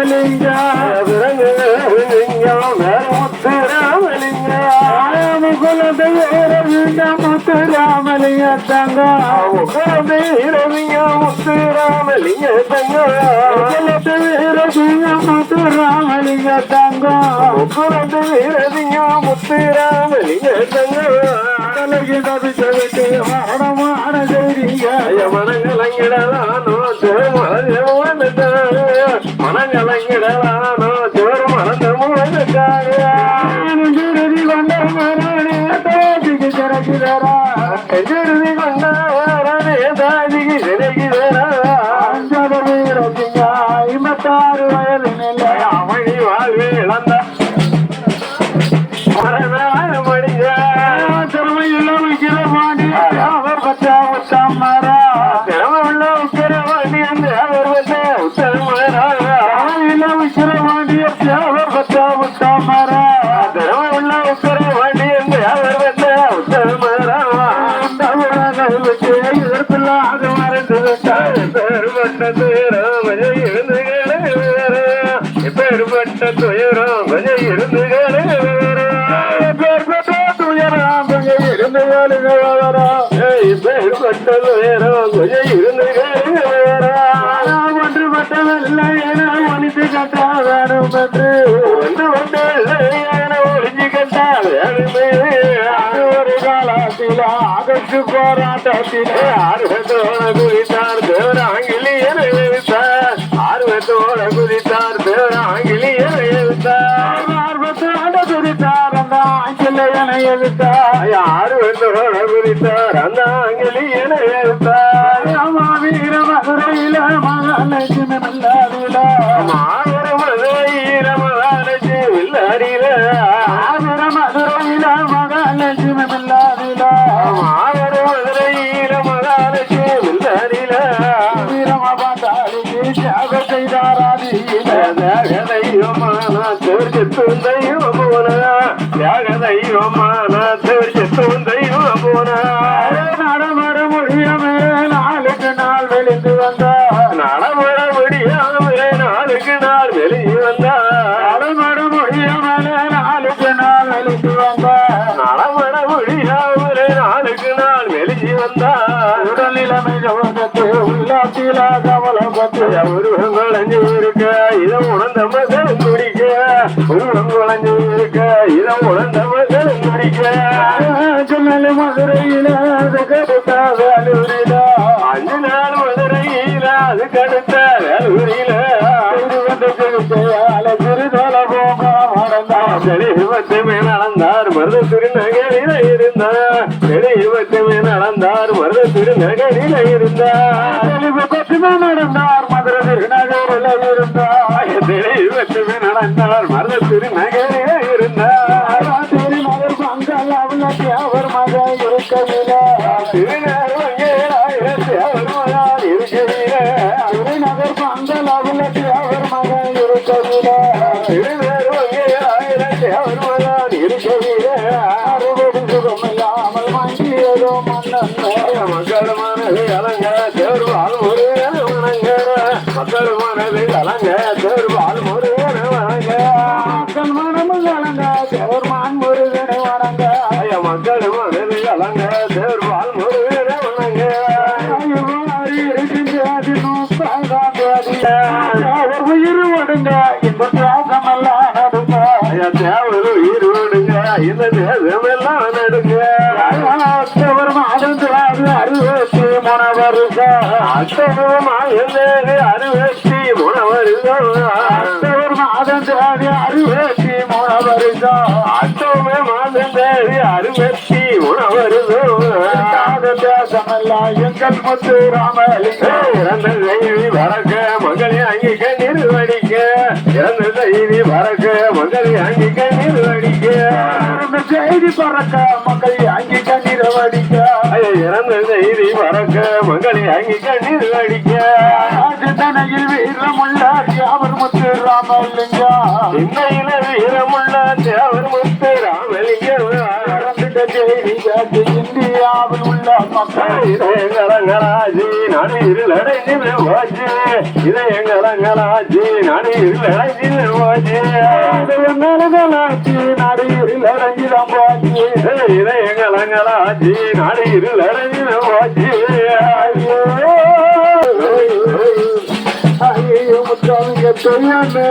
ராமலிங்க. விரங்கலிங்கம் முத்து ராமலிங்க குலதெய்வ முத்து முத்து ராமலிங்க தங்கம் குலதெய்வ முத்து ராமலிங்க தங்கம் உகரமே முத்து ராமலிங்க தங்கம் தோட்டிக்கு திறக்கிறாரா உலகில் வச்சு எதிர்ப்பில்லாத மறைந்து பெருமட்ட துயரம் கொஞ்சம் இருந்து பெருமட்ட துயரம் கொஞ்சம் இருந்து துயரம் கொஞ்சம் இருந்து வேலுகிறவரா பெருமட்ட துயரம் இருந்து ஒன்றுபட்டதில்லை என ஒழித்து கட்ட வேணும் என்று ஒன்று என ஒழிஞ்சு கட்டா வேணுமே அது ஒரு அகற்று போராட்டத்தில் ஆர்வத்தோட குதித்தார் தேவர் ஆங்கிலியர் எழுத்தார். ஆர்வத்தோட குதித்தார் தேவர் ஆங்கிலியர் எழுத்தார். ஆர்வத்தோட குதித்தார் அந்த ஆங்கிலேயனை எழுத்தார். ஆர்வத்தோட குதித்தார் அந்த ஆங்கிலியர் எழுத்தார். ದೈವಬೋನ ತ್ಯಾಗ ದೈವಮಾನ ತೋರಿಸುತ್ತ ದೈವಬೋನ நடமர முடியமே நாளுக்கு நாள் வெளிந்து வந்தா. நடமர முடியாமலே நாளுக்கு நாள் வெளிந்து வந்தா. நடமர முடியாமலே நாளுக்கு நாள் வெளிந்து வந்தா. நடமர முடியாமலே நாளுக்கு நாள் வெளிந்து வந்தா. உடல் நிலைமை ஜோகத்து உள்ளாத்தில கவலைப்பட்டு உருவம் குழஞ்சு இருக்க இதை உணர்ந்த மகள் குடிக்க. உருவம் குழஞ்சு இருக்க இதை உணர்ந்த மகள் குடிக்க. சொன்னல மதுரையில கடுத்த வேலூரில அஞ்சு நாள் மதுரையில அதுக்கு அடுத்த வேலூரில தெளிவத்துமே நடந்தார் மருத திருநகரில இருந்தார். தெளிவத்துமே நடந்தார் மருத திருநகரில இருந்தார். தெளிவு பற்றுமே நடந்தார் மதுரை திருநகரில் இருந்தார். தெளிவத்துமே நடந்தார் மருத திருநகரில இருந்தார். திருநகர் பங்கல் அவளுக்கு அவர் மகன் இருக்கவில்லை. திருநகராயிரத்தி அவர் மகான் இருக்கிறீரே திருநகர் மக்கள் மனது அலங்க தேர்வால் முருகன வணங்க மக்கள் மனது அலங்க தேர்வால் முருகன வணங்க மக்கள் மனமும் கலங்க தேவர்மான் முருகனை வணங்க ஐயா மக்கள் மனது அலங்க தேர்வால் முருகன வணங்க உயிர் ஒடுங்க இந்த தியாகமெல்லாம் நடுங்க ஐயா தேவர் உயிர் விடுங்க இந்த தேசமெல்லாம் வருஷம் அஷ்டமமாயந்தேது அறுபத்தி மூணு வருஷம் அக்டோபர் மாதம் அறுபத்தி மூணு வருஷம் அஷ்டமே மாதந்தேது அறுபத்தி மூணு வருஷம் தேசமெல்லாம் எங்கள் முத்து ராமலிங்கம் இறந்த மகளை இறந்த செய்தி பறக்க மகளை அங்கி கண்ணீர் வடிக்க. இந்த செய்தி பறக்க மக்கள் அங்கி கண்ணீர் வடிக்க. இறந்த செய்தி பறக்க மகளை அங்கி கண்ணீர் வடிக்க. சிந்தனையில் வீரமுள்ள அவர் முத்து ராமலிங்கம் இன்னையில வீரமுள்ள தேவர் முத்து ராமலிங்கம் இறந்துட்ட செய்தி கேட்டு இந்தியாவில் உள்ள மக்கள் இதயங்கலங்களாச்சி நாடு இருளடைஞ்சு போச்சு இதயங்கலங்களாச்சி நாடு இருளடைஞ்சு போச்சு மேலகளாச்சி நாடு இருளடங்கிதான் போச்சு இருளடைஞ்சு போச்சு ஐயோ முத்தாமிங்க தெரியாமே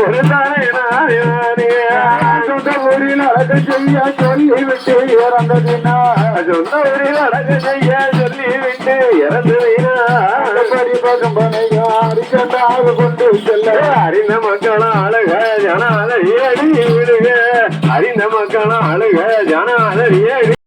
ஒரு நாளே சொந்த ஊரில் அழகு செய்ய சொல்லிவிட்டு இறந்ததினா சொந்த ஊரில் அடகு செய்ய சொல்லிவிட்டு இறந்து படி பகம்பனையும் அரிக்கண்டாக கொண்டு செல்ல அறிந்த மக்கள் அழக ஜனாதரி அடி விடுக அறிந்த மக்களும் அழுக ஜனாதரி அடி